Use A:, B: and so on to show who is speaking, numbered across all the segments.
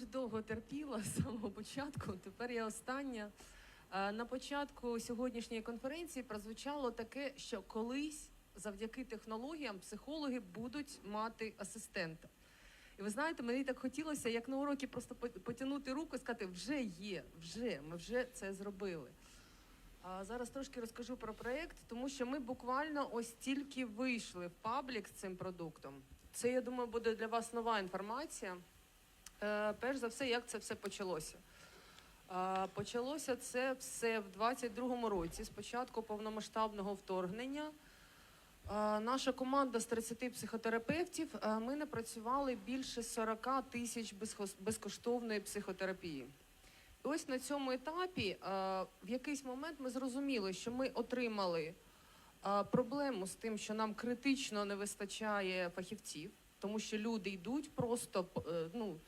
A: дуже довго терпіла з самого початку. Тепер я остання. Е, На початку сьогоднішньої конференції прозвучало таке, що колись завдяки технологіям психологи будуть мати асистента. І ви знаєте, мені так хотілося, як на уроки, просто потягнути руку і сказати, вже є, вже, ми вже це зробили. А зараз трошки розкажу про проєкт, тому що ми буквально ось тільки вийшли в паблік з цим продуктом. Це, я думаю, буде для вас нова інформація. Е, перш за все, як це все почалося. Е, почалося це все в 22-му році, з початку повномасштабного вторгнення. Е, Наша команда з 30 психотерапевтів. Ми напрацювали більше 40 тисяч безкоштовної психотерапії. І ось на цьому етапі в якийсь момент ми зрозуміли, що ми отримали проблему з тим, що нам критично не вистачає фахівців, тому що люди йдуть просто ну,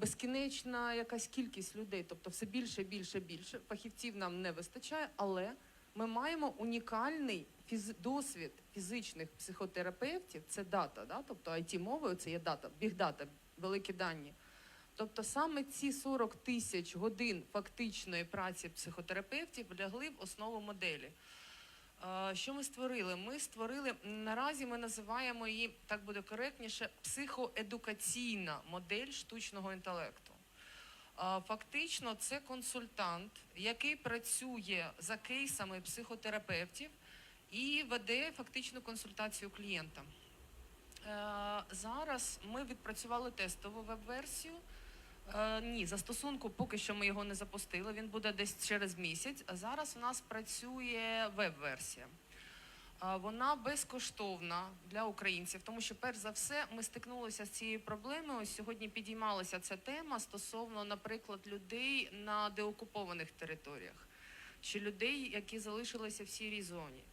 A: безкінечна якась кількість людей, тобто все більше, більше, більше. Фахівців нам не вистачає, але ми маємо унікальний фіз... досвід фізичних психотерапевтів. Це дата, да? тобто it мовою це є дата, бігдата, великі дані. Тобто саме ці 40 тисяч годин фактичної праці психотерапевтів лягли в основу моделі. Що ми створили? Ми створили наразі. Ми називаємо її так буде коректніше психоедукаційна модель штучного інтелекту. Фактично, це консультант, який працює за кейсами психотерапевтів і веде фактичну консультацію клієнта. Е, Зараз ми відпрацювали тестову веб-версію. Е, ні, застосунку поки що ми його не запустили. Він буде десь через місяць. А зараз у нас працює веб-версія. Е, Вона безкоштовна для українців, тому що, перш за все, ми стикнулися з цією проблемою. Сьогодні підіймалася ця тема стосовно, наприклад, людей на деокупованих територіях, чи людей, які залишилися в сірій зоні.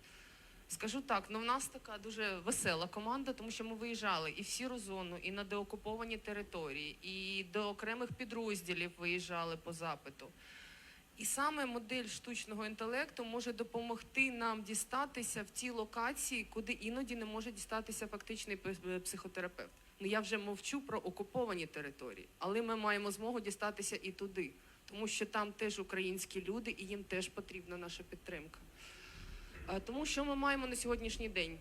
A: Скажу так, ну в нас така дуже весела команда, тому що ми виїжджали і в сіру зону, і на деокуповані території, і до окремих підрозділів виїжджали по запиту. І саме модель штучного інтелекту може допомогти нам дістатися в ті локації, куди іноді не може дістатися фактичний психотерапевт. Ну я вже мовчу про окуповані території, але ми маємо змогу дістатися і туди, тому що там теж українські люди, і їм теж потрібна наша підтримка. Е, Тому що ми маємо на сьогоднішній день?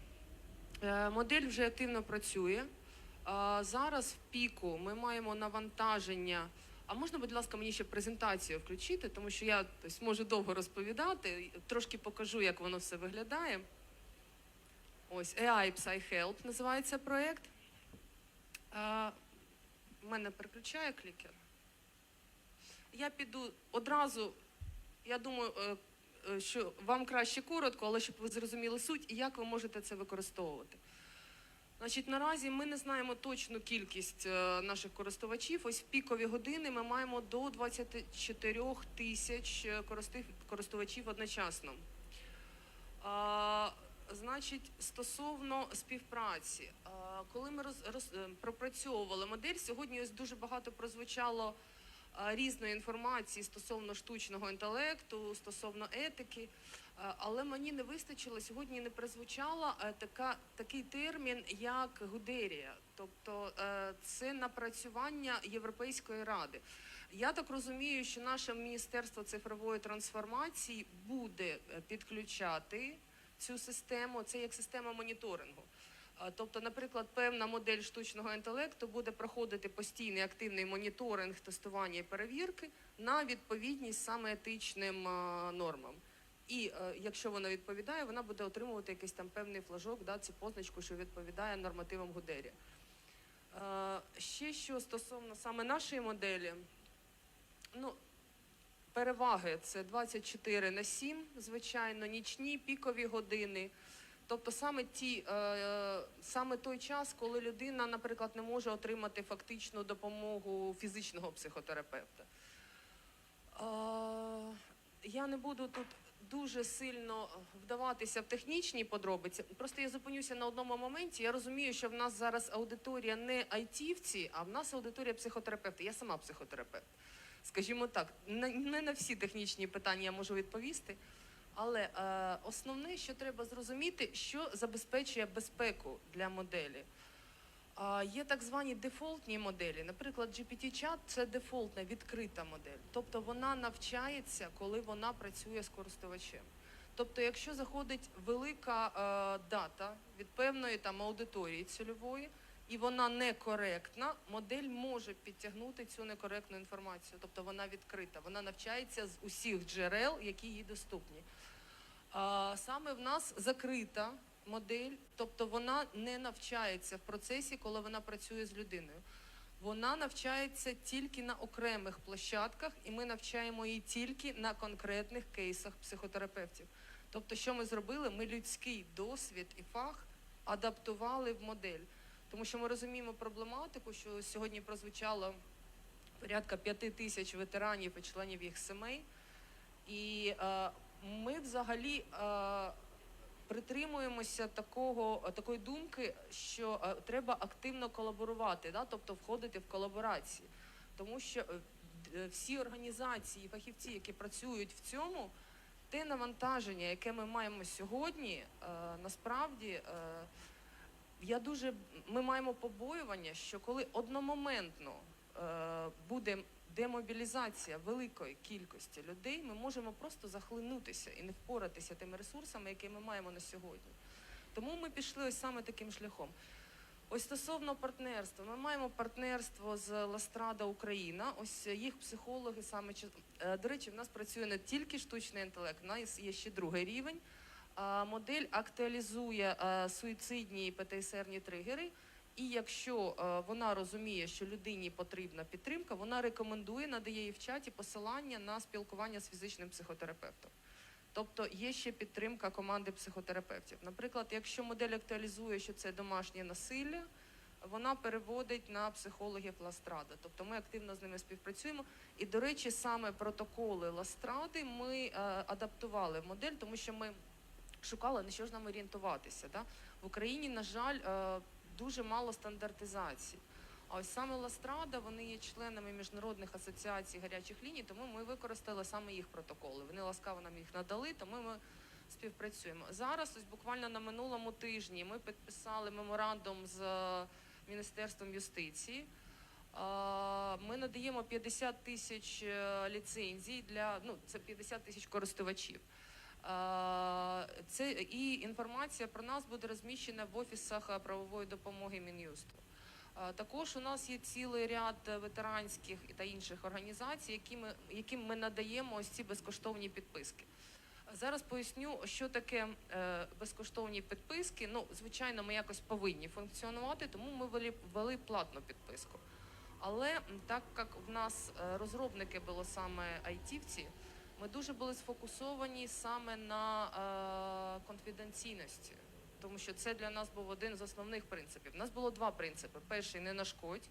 A: Е, Модель вже активно працює. Е, Зараз в піку ми маємо навантаження. А можна, будь ласка, мені ще презентацію включити, тому що я тобто, можу довго розповідати, трошки покажу, як воно все виглядає. Ось AI PsyHelp називається проєкт. Мене переключає клікер. Я піду одразу, я думаю, що вам краще коротко, але щоб ви зрозуміли суть і як ви можете це використовувати. Значить, наразі ми не знаємо точну кількість е, наших користувачів. Ось в пікові години ми маємо до 24 тисяч е, користувачів одночасно. А, значить, стосовно співпраці, а, коли ми роз, роз, е, пропрацьовували модель, сьогодні ось дуже багато прозвучало різної інформації стосовно штучного інтелекту, стосовно етики. Але мені не вистачило сьогодні не прозвучала е, така такий термін, як гудерія, тобто е, це напрацювання Європейської ради. Я так розумію, що наше міністерство цифрової трансформації буде е, підключати цю систему. Це як система моніторингу. Тобто, наприклад, певна модель штучного інтелекту буде проходити постійний активний моніторинг, тестування і перевірки на відповідність саме етичним нормам. І е, якщо вона відповідає, вона буде отримувати якийсь там певний флажок, да, цю позначку, що відповідає нормативам Гудері. Е, ще що стосовно саме нашої моделі, ну, переваги це 24 на 7, звичайно, нічні, пікові години. Тобто саме ті, е, саме той час, коли людина, наприклад, не може отримати фактичну допомогу фізичного психотерапевта. Е, я не буду тут дуже сильно вдаватися в технічні подробиці. Просто я зупинюся на одному моменті. Я розумію, що в нас зараз аудиторія не айтівці, а в нас аудиторія психотерапевти. Я сама психотерапевт. Скажімо так, не на всі технічні питання я можу відповісти. Але е, основне, що треба зрозуміти, що забезпечує безпеку для моделі. А, Є так звані дефолтні моделі. Наприклад, GPT-чат – це дефолтна відкрита модель. Тобто вона навчається, коли вона працює з користувачем. Тобто, якщо заходить велика е, дата від певної там аудиторії цільової, і вона некоректна, модель може підтягнути цю некоректну інформацію. Тобто вона відкрита, вона навчається з усіх джерел, які їй доступні. А, саме в нас закрита модель, тобто вона не навчається в процесі, коли вона працює з людиною. Вона навчається тільки на окремих площадках, і ми навчаємо її тільки на конкретних кейсах психотерапевтів. Тобто, що ми зробили? Ми людський досвід і фах адаптували в модель. Тому що ми розуміємо проблематику, що сьогодні прозвучало порядка п'яти тисяч ветеранів і членів їх сімей. І е, ми взагалі е, притримуємося такого, такої думки, що е, треба активно колаборувати, да? тобто входити в колаборації. Тому що е, всі організації, фахівці, які працюють в цьому, те навантаження, яке ми маємо сьогодні, е, насправді. Е, я дуже ми маємо побоювання, що коли одномоментно е, буде демобілізація великої кількості людей, ми можемо просто захлинутися і не впоратися тими ресурсами, які ми маємо на сьогодні. Тому ми пішли ось саме таким шляхом. Ось стосовно партнерства, ми маємо партнерство з Ластрада Україна. Ось їх психологи саме е, до речі, в нас працює не тільки штучний інтелект, в нас є ще другий рівень. Модель актуалізує е, суїцидні ПТСРні тригери. І якщо е, вона розуміє, що людині потрібна підтримка, вона рекомендує, надає їй в чаті посилання на спілкування з фізичним психотерапевтом. Тобто є ще підтримка команди психотерапевтів. Наприклад, якщо модель актуалізує, що це домашнє насилля, вона переводить на психологів Ластрада. Тобто ми активно з ними співпрацюємо. І, до речі, саме протоколи Ластради ми е, адаптували в модель, тому що ми шукали на що ж нам орієнтуватися. Да? В Україні, на жаль, е, дуже мало стандартизації. А ось саме Ластрада, вони є членами міжнародних асоціацій гарячих ліній, тому ми використали саме їх протоколи. Вони ласкаво нам їх надали, тому ми співпрацюємо. Зараз, ось буквально на минулому тижні, ми підписали меморандум з е, Міністерством юстиції. Е, Ми надаємо 50 тисяч ліцензій для ну це 50 тисяч користувачів. Це і інформація про нас буде розміщена в офісах е, правової допомоги Мін'юсту. Також у нас є цілий ряд ветеранських та інших організацій, які ми, яким ми надаємо ось ці безкоштовні підписки. Зараз поясню, що таке е, безкоштовні підписки. Ну, звичайно, ми якось повинні функціонувати, тому ми ввели платну підписку. Але так як в нас е, розробники були саме айтівці, ми дуже були сфокусовані саме на е, конфіденційності, тому що це для нас був один з основних принципів. У нас було два принципи: перший не нашкодь.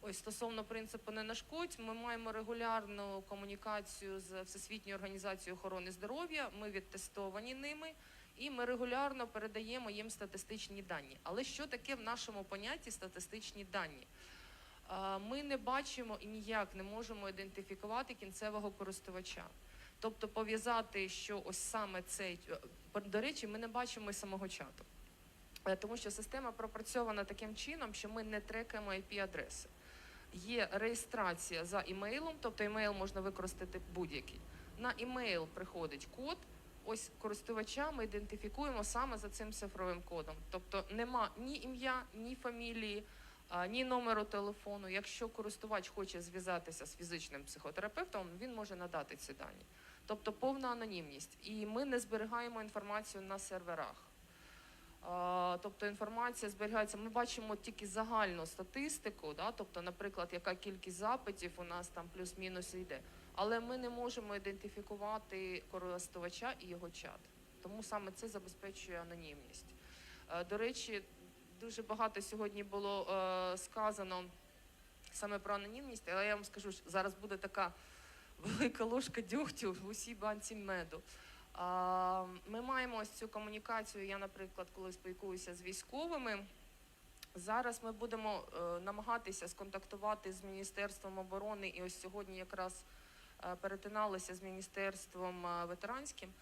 A: Ось стосовно принципу не нашкодь, ми маємо регулярну комунікацію з Всесвітньою організацією охорони здоров'я. Ми відтестовані ними, і ми регулярно передаємо їм статистичні дані. Але що таке в нашому понятті статистичні дані? Ми не бачимо і ніяк не можемо ідентифікувати кінцевого користувача. Тобто пов'язати, що ось саме цей е, до речі, ми не бачимо і самого чату. Е, Тому що система пропрацьована таким чином, що ми не трекаємо IP-адреси. Є реєстрація за імейлом, тобто імейл можна використати будь-який. На імейл приходить код. Ось користувача ми ідентифікуємо саме за цим цифровим кодом. Тобто нема ні ім'я, ні фамілії, ні номеру телефону. Якщо користувач хоче зв'язатися з фізичним психотерапевтом, він може надати ці дані. Тобто повна анонімність. І ми не зберігаємо інформацію на серверах. Тобто інформація зберігається. Ми бачимо тільки загальну статистику, да? тобто, наприклад, яка кількість запитів у нас там плюс-мінус йде. Але ми не можемо ідентифікувати користувача і його чат. Тому саме це забезпечує анонімність. Е, До речі, дуже багато сьогодні було е, сказано саме про анонімність, але я вам скажу, що зараз буде така велика ложка дьогтю в усій банці меду. А, Ми маємо ось цю комунікацію. Я, наприклад, коли спілкуюся з військовими. Зараз ми будемо е, намагатися сконтактувати з Міністерством оборони, і ось сьогодні якраз е, перетиналися з Міністерством е, ветеранським.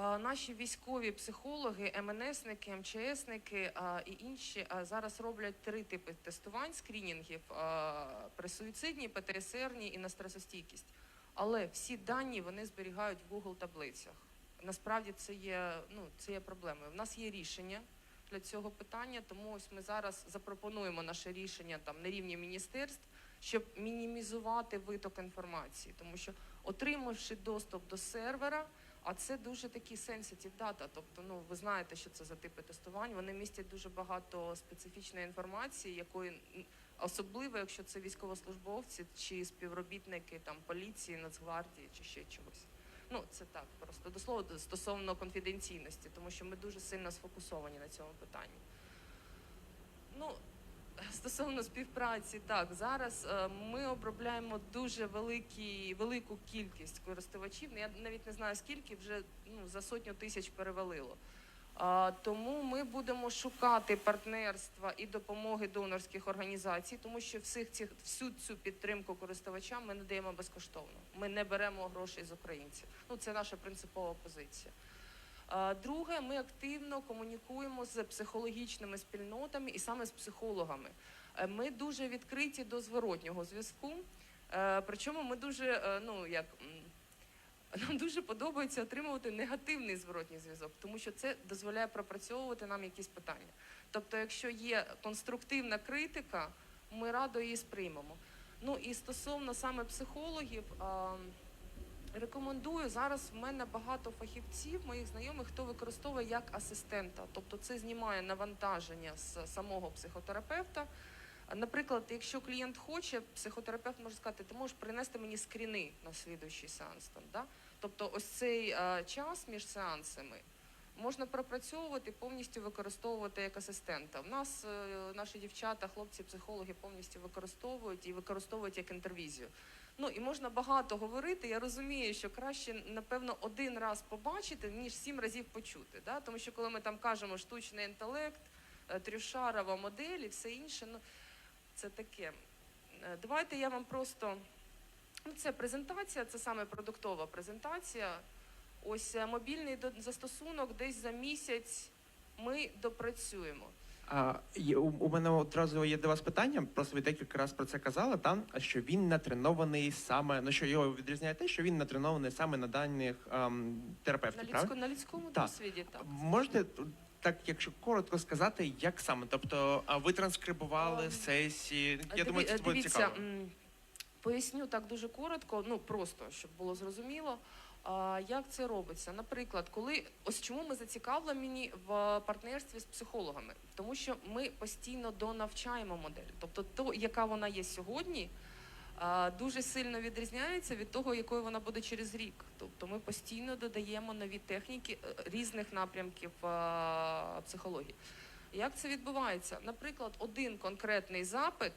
A: Наші військові психологи, МНСники, МЧСники і інші зараз роблять три типи тестувань, скрінінгів: при суїцидній, ПТСРній і на стресостійкість. Але всі дані вони зберігають в Google таблицях. Насправді це є, ну, це є проблемою. В нас є рішення для цього питання, тому ось ми зараз запропонуємо наше рішення там на рівні міністерств, щоб мінімізувати виток інформації, тому що отримавши доступ до сервера. А це дуже такі sensitive data, тобто, ну ви знаєте, що це за типи тестувань. Вони містять дуже багато специфічної інформації, якої особливо, якщо це військовослужбовці чи співробітники там поліції, нацгвардії чи ще чогось. Ну це так, просто до слова стосовно конфіденційності, тому що ми дуже сильно сфокусовані на цьому питанні. Ну, Стосовно співпраці, так зараз е, ми обробляємо дуже великі, велику кількість користувачів. Ну, Я навіть не знаю скільки, вже ну, за сотню тисяч перевалило. Тому ми будемо шукати партнерства і допомоги донорських організацій, тому що всіх цих всю цю підтримку користувачам ми надаємо безкоштовно. Ми не беремо грошей з українців. Ну це наша принципова позиція. А, Друге, ми активно комунікуємо з психологічними спільнотами і саме з психологами. Е, Ми дуже відкриті до зворотнього зв'язку. Е, Причому ми дуже, е, ну як нам дуже подобається отримувати негативний зворотній зв'язок, тому що це дозволяє пропрацьовувати нам якісь питання. Тобто, якщо є конструктивна критика, ми радо її сприймемо. Ну і стосовно саме психологів. Рекомендую зараз. В мене багато фахівців, моїх знайомих, хто використовує як асистента, тобто це знімає навантаження з самого психотерапевта. Наприклад, якщо клієнт хоче, психотерапевт може сказати, ти можеш принести мені скріни на слідуючий сеанс. Там, да? Тобто, ось цей а, час між сеансами можна пропрацьовувати, повністю використовувати як асистента. У нас е, наші дівчата, хлопці, психологи повністю використовують і використовують як інтервізію. Ну і можна багато говорити. Я розумію, що краще, напевно, один раз побачити, ніж сім разів почути. Да? Тому що коли ми там кажемо штучний інтелект, е, трюшарова модель і все інше, ну це таке. Е, Давайте я вам просто. Ну, це презентація, це саме продуктова презентація. Ось е, мобільний застосунок десь за місяць ми допрацюємо.
B: А, є- у, у мене одразу є до вас питання. Просто ви декілька разів про це казали. Там що він натренований саме ну що його відрізняє те, що він натренований саме на даних ем, терапевтів.
A: людсько,
B: правильно?
A: на людському
B: Так.
A: досвіді так.
B: Можете так, якщо коротко сказати, як саме? Тобто, а ви транскрибували
A: Ем,
B: сесії? Я
A: Диві-
B: думаю, це буде цікаво.
A: поясню так дуже коротко, ну просто щоб було зрозуміло. А, як це робиться? Наприклад, коли ось чому ми зацікавлені в партнерстві з психологами, тому що ми постійно донавчаємо модель, тобто то, яка вона є сьогодні. Дуже сильно відрізняється від того, якою вона буде через рік. Тобто ми постійно додаємо нові техніки е, різних напрямків психології. Як це відбувається? Наприклад, один конкретний запит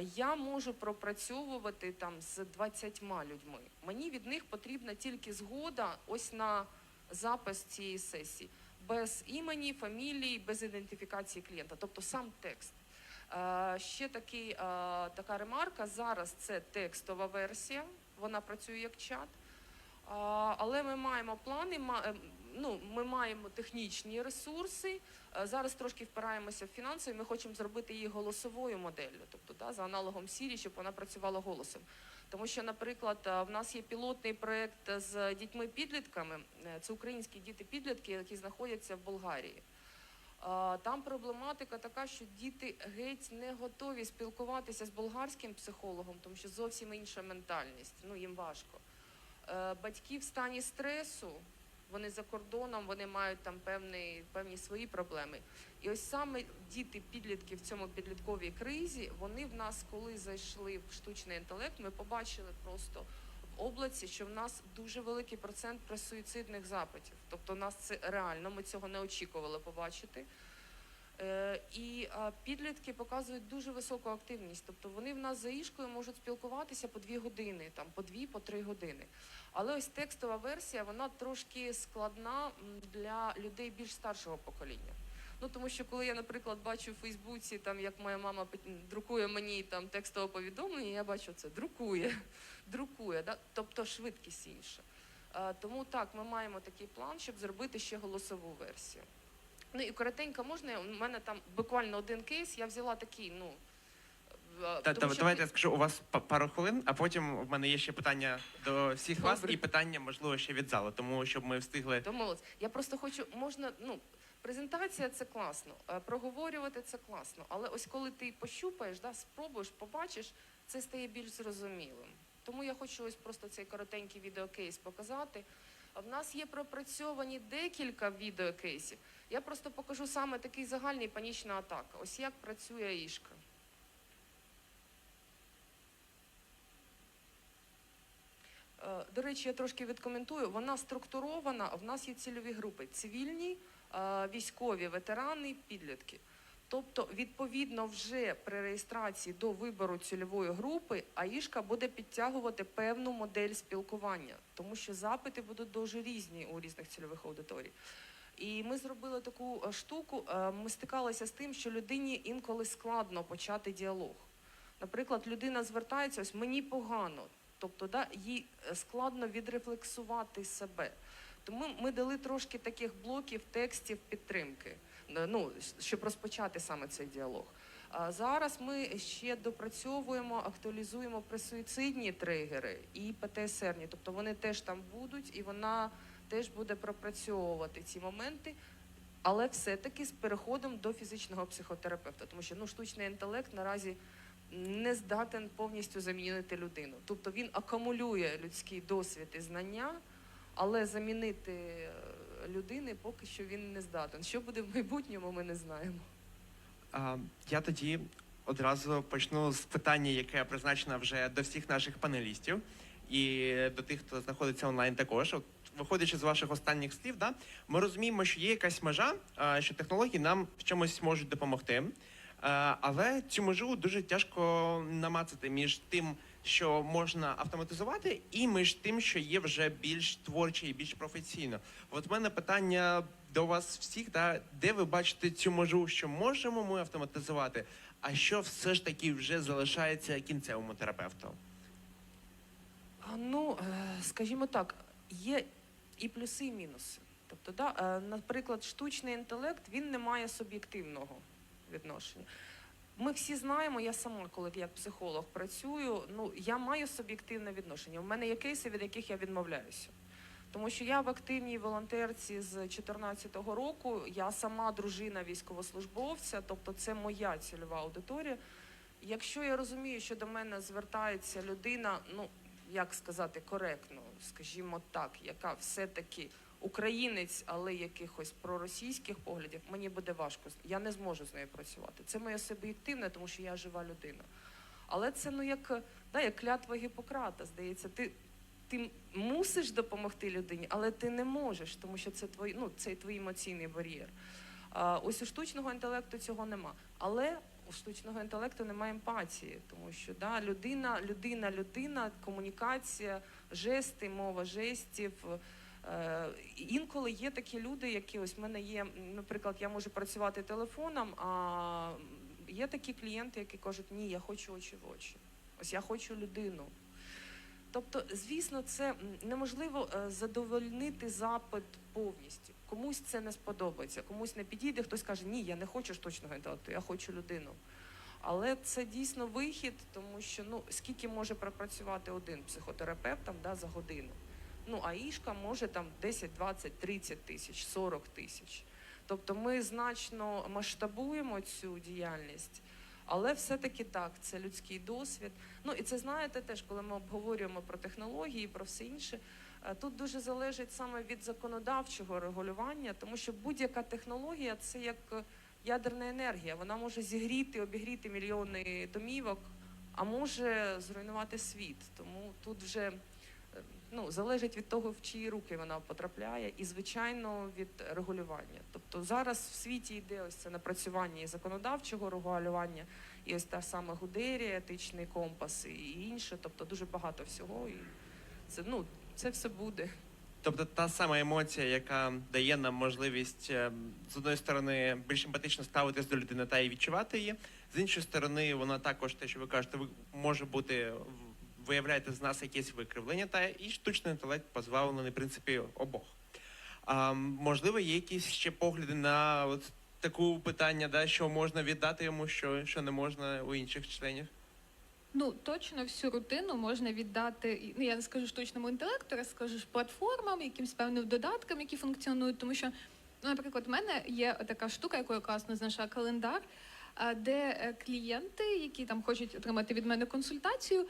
A: я можу пропрацьовувати там з 20 людьми. Мені від них потрібна тільки згода ось на запис цієї сесії, без імені, фамілії, без ідентифікації клієнта, тобто сам текст. Е, Ще такий, е, така ремарка. Зараз це текстова версія, вона працює як чат. Але ми маємо плани, ем, ну, ми маємо технічні ресурси. Е, Зараз трошки впираємося в фінанси, ми хочемо зробити її голосовою моделлю, тобто да, за аналогом Siri, щоб вона працювала голосом. Тому що, наприклад, е, в нас є пілотний проєкт з дітьми-підлітками. Е, Це українські діти-підлітки, які знаходяться в Болгарії. Там проблематика така, що діти геть не готові спілкуватися з болгарським психологом, тому що зовсім інша ментальність. Ну їм важко. Батьки в стані стресу, вони за кордоном, вони мають там певні, певні свої проблеми. І ось саме діти, підлітки в цьому підлітковій кризі, вони в нас, коли зайшли в штучний інтелект, ми побачили просто в облаці, що в нас дуже великий процент пресуїцидних запитів. Тобто, у нас це реально, ми цього не очікували побачити. Е, І підлітки показують дуже високу активність. Тобто вони в нас за ішкою можуть спілкуватися по дві години, там по дві, по три години. Але ось текстова версія вона трошки складна для людей більш старшого покоління. Ну тому що коли я, наприклад, бачу в Фейсбуці, там як моя мама друкує мені там текстове повідомлення, я бачу це друкує, друкує, да? тобто швидкість інша. Е, Тому так, ми маємо такий план, щоб зробити ще голосову версію. Ну і коротенько можна, у мене там буквально один кейс, я взяла такий, ну. е,
B: Та,
A: тому
B: та,
A: що
B: давайте я скажу у вас па- пару хвилин, а потім в мене є ще питання до всіх вас
A: Добре.
B: і питання, можливо, ще від залу, тому щоб ми встигли.
A: Домовились. Я просто хочу, можна, ну, презентація це класно, е, проговорювати це класно. Але ось коли ти пощупаєш, да, спробуєш, побачиш, це стає більш зрозумілим. Тому я хочу ось просто цей коротенький відеокейс показати. А В нас є пропрацьовані декілька відеокейсів. Я просто покажу саме такий загальний панічна атака. Ось як працює ішка. Е, До речі, я трошки відкоментую. Вона структурована. В нас є цільові групи: цивільні, е, військові, ветерани, підлітки. Тобто, відповідно, вже при реєстрації до вибору цільової групи АІшка буде підтягувати певну модель спілкування, тому що запити будуть дуже різні у різних цільових аудиторій. І ми зробили таку е, штуку. е, Ми стикалися з тим, що людині інколи складно почати діалог. Наприклад, людина звертається, ось мені погано, тобто да, їй е, складно відрефлексувати себе. Тому ми дали трошки таких блоків, текстів підтримки, ну, щоб розпочати саме цей діалог. А зараз ми ще допрацьовуємо, актуалізуємо пресуїцидні тригери і ПТСРні, тобто вони теж там будуть, і вона теж буде пропрацьовувати ці моменти. Але все-таки з переходом до фізичного психотерапевта, тому що ну, штучний інтелект наразі не здатен повністю замінити людину. Тобто він акумулює людський досвід і знання, але замінити е, людини поки що він не здатен. Що буде в майбутньому, ми не знаємо.
B: А, я тоді одразу почну з питання, яке призначено вже до всіх наших панелістів і до тих, хто знаходиться онлайн також. Виходячи з ваших останніх слів, да, ми розуміємо, що є якась межа, що технології нам в чомусь можуть допомогти. Але цю межу дуже тяжко намацати між тим, що можна автоматизувати, і між тим, що є вже більш творче і більш професійно. От в мене питання до вас всіх, да, де ви бачите цю межу, що можемо ми автоматизувати, а що все ж таки вже залишається кінцевому терапевту?
A: Ну, е, скажімо так, є і плюси, і мінуси. Тобто, да, е, наприклад, штучний інтелект він не має суб'єктивного відношення. Ми всі знаємо, я сама, коли як психолог працюю, ну я маю суб'єктивне відношення. У мене є кейси, від яких я відмовляюся. Тому що я в активній волонтерці з 2014 року, я сама дружина військовослужбовця, тобто це моя цільова аудиторія. Якщо я розумію, що до мене звертається людина, ну як сказати коректно, скажімо так, яка все-таки українець, але якихось проросійських поглядів, мені буде важко. Я не зможу з нею працювати. Це моє суб'єктивне, тому що я жива людина. Але це ну як, да, як клятва Гіппократа, здається, ти, ти мусиш допомогти людині, але ти не можеш, тому що це твій, ну, це твій емоційний бар'єр. А, ось у штучного інтелекту цього нема. Але у штучного інтелекту немає емпатії, тому що да, людина, людина, людина, комунікація, жести, мова жестів. Е, інколи є такі люди, які ось в мене є, наприклад, я можу працювати телефоном, а є такі клієнти, які кажуть, ні, я хочу очі в очі. Ось я хочу людину. Тобто, звісно, це неможливо е, задовольнити запит повністю. Комусь це не сподобається, комусь не підійде, хтось каже, ні, я не хочу штучного інтелекту, я хочу людину. Але це дійсно вихід, тому що ну скільки може пропрацювати один психотерапевт там, да, за годину. Ну, а ішка може там 10, 20, 30 тисяч, 40 тисяч. Тобто ми значно масштабуємо цю діяльність, але все-таки так, це людський досвід. Ну і це знаєте теж, коли ми обговорюємо про технології, про все інше. е, Тут дуже залежить саме від законодавчого регулювання, тому що будь-яка технологія це як е, ядерна енергія. Вона може зігріти, обігріти мільйони домівок, а може зруйнувати світ. Тому тут вже е, ну, залежить від того, в чиї руки вона потрапляє, і звичайно від регулювання. Тобто зараз в світі йде ось це напрацювання і законодавчого регулювання, і ось та сама Гудерія, етичний компас і інше. Тобто дуже багато всього. І це ну це все буде.
B: Тобто та сама емоція, яка дає нам можливість е, з одної сторони більш емпатично ставитись до людини та і відчувати її, з іншої сторони, вона також те, що ви кажете, може бути виявляєте з нас якесь викривлення, та і штучний інтелект позбавлений, в принципі, обох. А, можливо, є якісь ще погляди на от таку питання, да, що можна віддати йому, що, що не можна у інших членів?
C: Ну, точно всю рутину можна віддати, ну я не скажу штучному інтелекту, я скажу платформам, якимсь певним додаткам, які функціонують. Тому що, ну, наприклад, в мене є така штука, яку я класно знайшла календар, де е, клієнти, які там хочуть отримати від мене консультацію,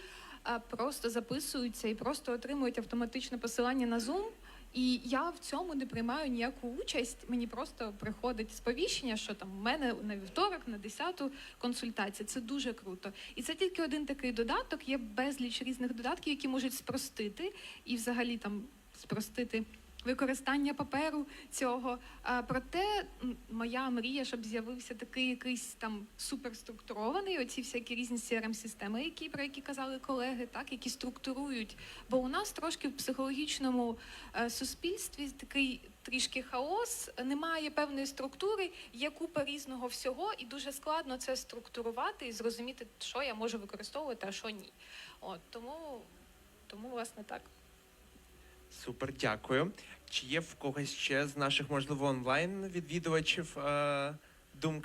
C: просто записуються і просто отримують автоматичне посилання на Zoom. І я в цьому не приймаю ніяку участь. Мені просто приходить сповіщення, що там в мене на вівторок, на 10-ту консультація. Це дуже круто. І це тільки один такий додаток. Є безліч різних додатків, які можуть спростити і взагалі там спростити. Використання паперу цього. Проте моя мрія, щоб з'явився такий якийсь там суперструктурований, оці всякі різні crm системи які про які казали колеги, так які структурують. Бо у нас трошки в психологічному е, суспільстві такий трішки хаос, немає певної структури, є купа різного всього, і дуже складно це структурувати і зрозуміти, що я можу використовувати, а що ні. От тому, тому власне так.
B: Супер, дякую. Чи є в когось ще з наших, можливо, онлайн відвідувачів е, думка?